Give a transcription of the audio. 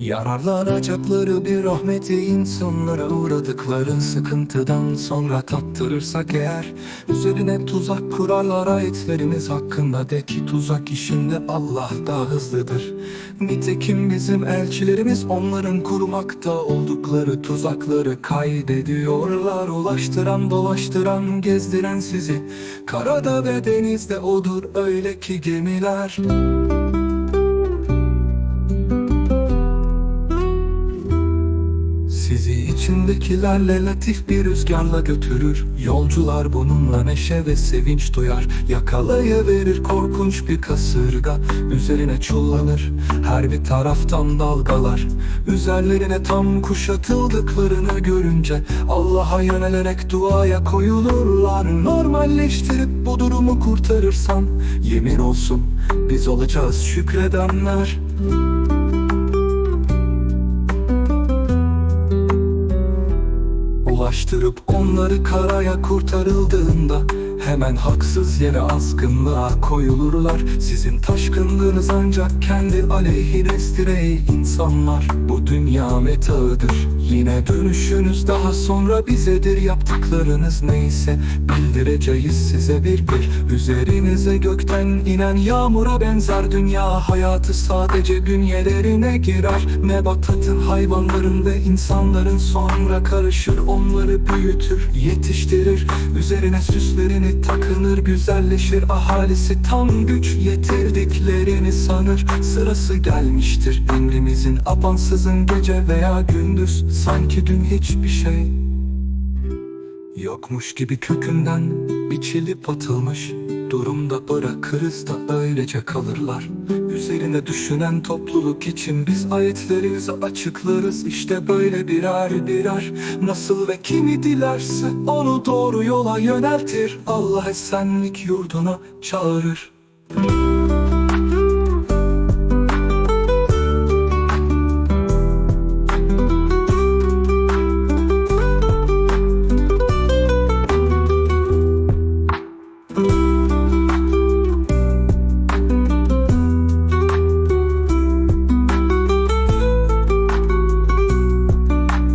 Yarlanacakları bir rahmeti insanlara uğradıkları sıkıntıdan sonra tattırırsak eğer Üzerine tuzak kurarlar ayetlerimiz hakkında de ki tuzak işinde Allah daha hızlıdır. Nitekim bizim elçilerimiz onların kurmakta oldukları tuzakları kaydediyorlar Ulaştıran dolaştıran gezdiren sizi. Karada ve denizde odur öyle ki gemiler içindekilerle latif bir rüzgarla götürür. Yolcular bununla neşe ve sevinç duyar. Yakalayıverir korkunç bir kasırga. Üzerine çullanır her bir taraftan dalgalar. Üzerlerine tam kuşatıldıklarını görünce Allah'a yönelerek duaya koyulurlar. Normalleştirip bu durumu kurtarırsan Yemin olsun biz olacağız şükredenler Ulaştırıp onları karaya kurtarıldığında Hemen haksız yere azgınlığa koyulurlar. Sizin taşkınlığınız ancak kendi aleyhinizdir ey insanlar. Bu dünya metağıdır Yine dönüşünüz daha sonra bizedir. Yaptıklarınız neyse bildireceğiz size bir bir. Üzerinize gökten inen yağmura benzer dünya Hayatı sadece bünyelerine girer. Nebatatın, hayvanların ve insanların sonra karışır. Onları büyütür, yetiştirir. Üzerine süslerini takınır, güzelleşir. Ahalisi tam güç yetirdiklerini sanır. Sırası gelmiştir emrimizin. Apansızın gece veya gündüz. Sanki dün hiçbir şey Yokmuş gibi kökünden biçilip atılmış. Durumda bırakırız da öylece kalırlar Üzerine düşünen topluluk için biz ayetlerimizi açıklarız. İşte böyle birer birer. Nasıl ve kimi dilerse onu doğru yola yöneltir. Allah esenlik yurduna çağırır